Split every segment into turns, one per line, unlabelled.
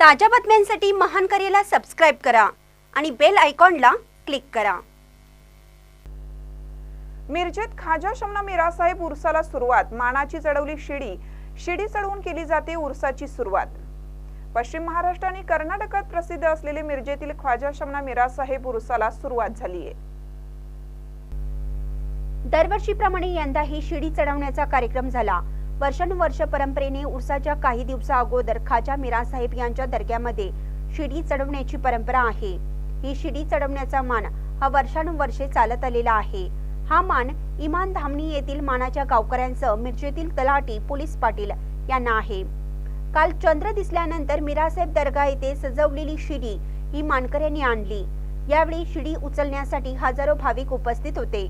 ताज्या बातम्यांसाठी महान करेला सबस्क्राईब करा आणि बेल आयकॉनला क्लिक करा.
मिरजेत खाजा शमना मिरासाहेब उरसाला सुरुवात. मानाची चढवली शिडी. शिडी चढवून केली जाते उरसाची सुरुवात. पश्चिम महाराष्ट्र आणि कर्नाटकात प्रसिद्ध असलेले मिरजेतील ख्वाजा शमना मिरासाहेब उरसाला सुरुवात झाली आहे.
दरवर्षीप्रमाणे यंदाही शिडी चढवण्याचा कार्यक्रम झाला. वर्षानुवर्ष परंपरेने उरसाच्या काही दिवसा अगोदर खाजा मिरासाहेब यांच्या दर्ग्यामध्ये शिडी चढवण्याची परंपरा आहे. ही शिडी चढवण्याचा मान हा वर्षानुवर्षे चालत आलेला आहे. हा मान इमान धामणी येथील मानाच्या गावकऱ्यांचं मिरजेतील तलाठी पोलीस पाटील यांना आहे. काल चंद्र दिसल्यानंतर मिरासाहेब दर्गा येथे सजवलेली शिडी ही मानकऱ्यांनी आणली. यावेळी शिडी उचलण्यासाठी हजारो भाविक उपस्थित होते.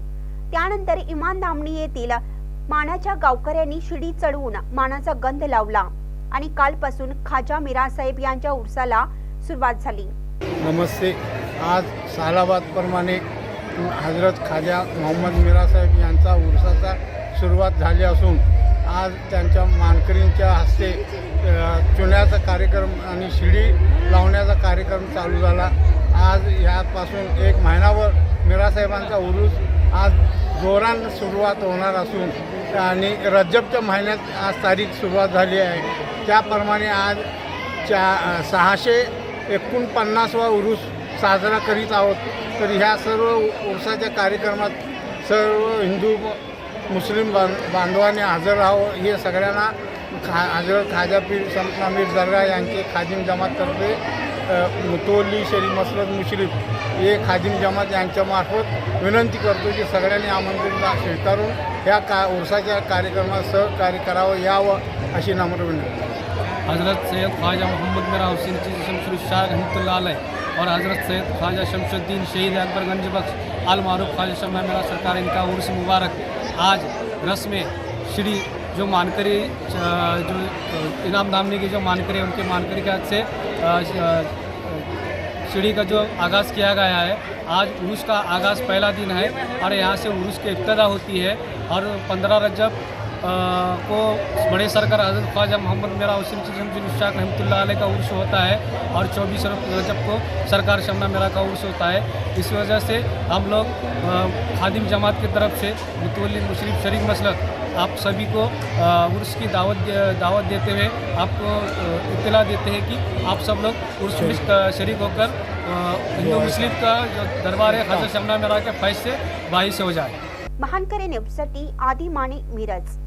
त्यानंतर इमान धामणी येथील मानाच्या गावकऱ्यांनी शिडी चढवून मानाचा गंध लावला आणि कालपासून खाजा मिरासाहेब यांच्या उरसाला सुरुवात झाली.
नमस्ते. आज सालाबादप्रमाणे हजरत खाजा मोहम्मद मिरासाहेब यांचा उरसाचा सुरुवात झाली असून आज त्यांच्या मानकरींच्या हस्ते चुन्याचा कार्यक्रम आणि शिडी लावण्याचा कार्यक्रम चालू झाला. आज यापासून एक महिनाभर मिरासाहेबांचा उरूस आज जोरान सुरुवात होणार असून आणि रज्जबच्या महिन्यात आज तारीख सुरुवात झाली आहे. त्याप्रमाणे आज चा सहाशे एकोणपन्नासवा उरूस साजरा करीत आहोत. तर ह्या सर्व उरसाच्या कार्यक्रमात सर्व हिंदू मुस्लिम बां बांधवांनी हजर राहावं. हे सगळ्यांना खा हजरत खाजा पीर संतना मीर दर्गा यांचे खादिम जमाततर्फे मुतोली शरीफ मसलत मुश्रीफ हे खादिम जमात यांच्यामार्फत विनंती करतो की सगळ्यांनी आमंत्रित स्वीकारून ह्या का उरसाच्या कार्यक्रमात सहकार्य करावं यावं अशी नम्र विनंती.
हज़रत सैयद ख्वाजा मोहम्मद मिरा हुसैन चीज़ शमशुल शाह रहमतुल्लाह अलैह और हज़रत सैयद ख्वाजा शमशुद्दीन शहीद अकबरगंज बख्श आल मारूफ ख्वाजा शम्मा मिरा सरकार इनका उर्स मुबारक। आज रस्म श्री जो मानकरी जो इनाम दामनी की जो मानकरी उनके मानकरी के हाथ से सीढ़ी का जो आगाज़ किया गया है, आज उर्स का आगाज़ पहला दिन है और यहाँ से उर्स की इब्तदा होती है और पंद्रह रजब को बड़े सरकार हज़रत ख्वाजा मोहम्मद मेरा हुसैन शमशुल रहमतुल्लाह अलैह का उर्स होता है और चौबीस रजब को सरकार शमना मेरा का उर्स होता है। इस वजह से हम लोग खादिम जमात की तरफ़ से मुतवली मुशरफ शरीफ मसलक आप सभी को उर्स की दावत दे- दावत देते हुए आपको इत्तला देते हैं कि आप सब लोग उर्स में शरीक होकर हिंदू मुस्लिम का जो दरबार है हज़रत शमना मेरा के फैज से से हो जाए।
महान करे न्यूजसाठी आदी माने मिरज।